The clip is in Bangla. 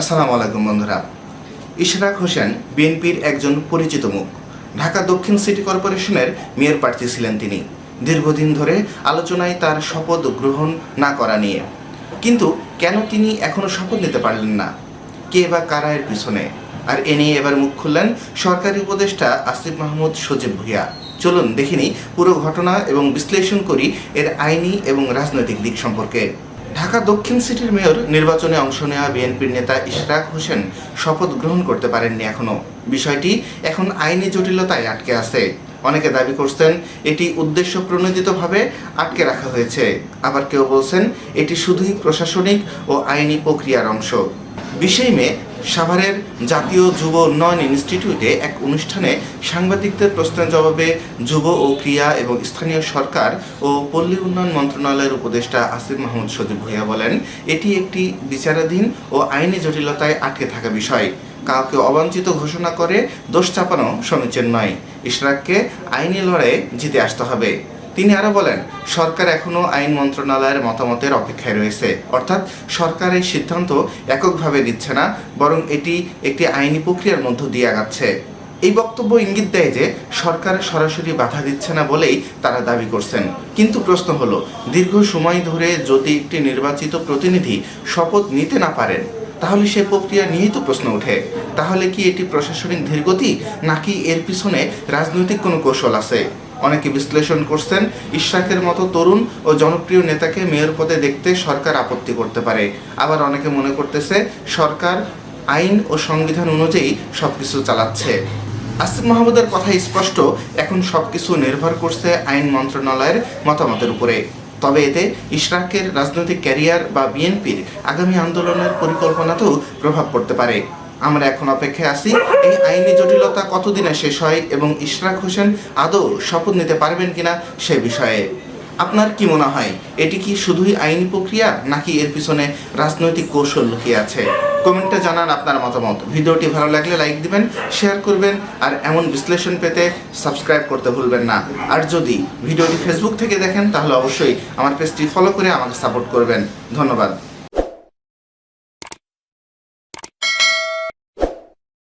আসসালামু আলাইকুম বন্ধুরা। ইশরাক হোসেন, বিএনপির একজন পরিচিত মুখ। ঢাকা দক্ষিণ সিটি কর্পোরেশনের মেয়র প্রার্থী ছিলেন তিনি। দীর্ঘদিন ধরে আলোচনায় তার শপথ গ্রহণ না করা নিয়ে। কিন্তু কেন তিনি এখনও শপথ নিতে পারলেন না? কে বা কারা এর পিছনে? আর এ নিয়ে এবার মুখ খুললেন সরকারি উপদেষ্টা আসিফ মাহমুদ সজীব ভুইয়া। চলুন দেখিনি পুরো ঘটনা এবং বিশ্লেষণ করি এর আইনি এবং রাজনৈতিক দিক সম্পর্কে। ঢাকা দক্ষিণ সিটির মেয়র নির্বাচনে অংশ নেওয়া বিএনপির নেতা ইশরাক হোসেন শপথ গ্রহণ করতে পারেননি এখনও। বিষয়টি এখন আইনি জটিলতায় আটকে আছে। অনেকে দাবি করছেন এটি উদ্দেশ্য প্রণোদিতভাবে আটকে রাখা হয়েছে। আবার কেউ বলছেন এটি শুধুই প্রশাসনিক ও আইনি প্রক্রিয়ার অংশ। বিশেই মে সাভারের জাতীয় যুব উন্নয়ন ইনস্টিটিউটে এক অনুষ্ঠানে সাংবাদিকদের প্রশ্নের জবাবে যুব ও ক্রিয়া এবং স্থানীয় সরকার ও পল্লী উন্নয়ন মন্ত্রণালয়ের উপদেষ্টা আসিফ মাহমুদ সজীব ভুইয়া বলেন, এটি একটি বিচারাধীন ও আইনি জটিলতায় আটকে থাকা বিষয়। কাউকে অবাঞ্ছিত ঘোষণা করে দোষ চাপানো সমীচীন নয়। ইশরাককে আইনি লড়াইয়ে জিতে আসতে হবে। তিনি আরও বলেন, সরকার এখনও আইন মন্ত্রণালয়ের মতামতের অপেক্ষায় রয়েছে। অর্থাৎ সরকার এই সিদ্ধান্ত এককভাবে দিচ্ছে না, বরং এটি একটি আইনি প্রক্রিয়ার মধ্য দিয়ে আগাচ্ছে। এই বক্তব্য ইঙ্গিত দেয় যে, সরকার সরাসরি বাধা দিচ্ছে না বলেই তারা দাবি করছেন। কিন্তু প্রশ্ন হলো, দীর্ঘ সময় ধরে যদি একটি নির্বাচিত প্রতিনিধি শপথ নিতে না পারেন, তাহলে সে প্রক্রিয়া নিয়েই তো প্রশ্ন ওঠে। তাহলে কি এটি প্রশাসনিক ধীরগতি, নাকি এর পিছনে রাজনৈতিক কোনো কৌশল আছে? অনেকে বিশ্লেষণ করছেন, ইশরাকের মতো তরুণ ও জনপ্রিয় নেতাকে মেয়র পদে দেখতে সরকার আপত্তি করতে পারে। আবার অনেকে মনে করতেছে, সরকার আইন ও সংবিধান অনুযায়ী সবকিছু চালাচ্ছে। আসিফ মাহমুদের কথা স্পষ্ট, এখন সবকিছু নির্ভর করছে আইন মন্ত্রণালয়ের মতামতের উপরে। তবে এতে ইশরাকের রাজনৈতিক ক্যারিয়ার বা বিএনপির আগামী আন্দোলনের পরিকল্পনাতেও প্রভাব পড়তে পারে। আমরা এখন অপেক্ষায় আছি। এই আইনি জটিলতা কতদিনে শেষ হয় এবং ইশরাক হোসেন আদৌ শপথ নিতে পারবেন কিনা সে বিষয়ে? আপনার কি মনে হয়, এটি কি শুধুই আইনি প্রক্রিয়া নাকি এর পিছনে রাজনৈতিক কৌশল লুকিয়ে আছে? কমেন্টে জানান আপনার মতামত। ভিডিওটি ভালো লাগলে লাইক দিবেন, শেয়ার করবেন, আর এমন বিশ্লেষণ পেতে সাবস্ক্রাইব করতে ভুলবেন না। আর যদি ভিডিওটি ফেসবুক থেকে দেখেন, তাহলে অবশ্যই আমার পেজটি ফলো করে আমাকে সাপোর্ট করবেন। ধন্যবাদ।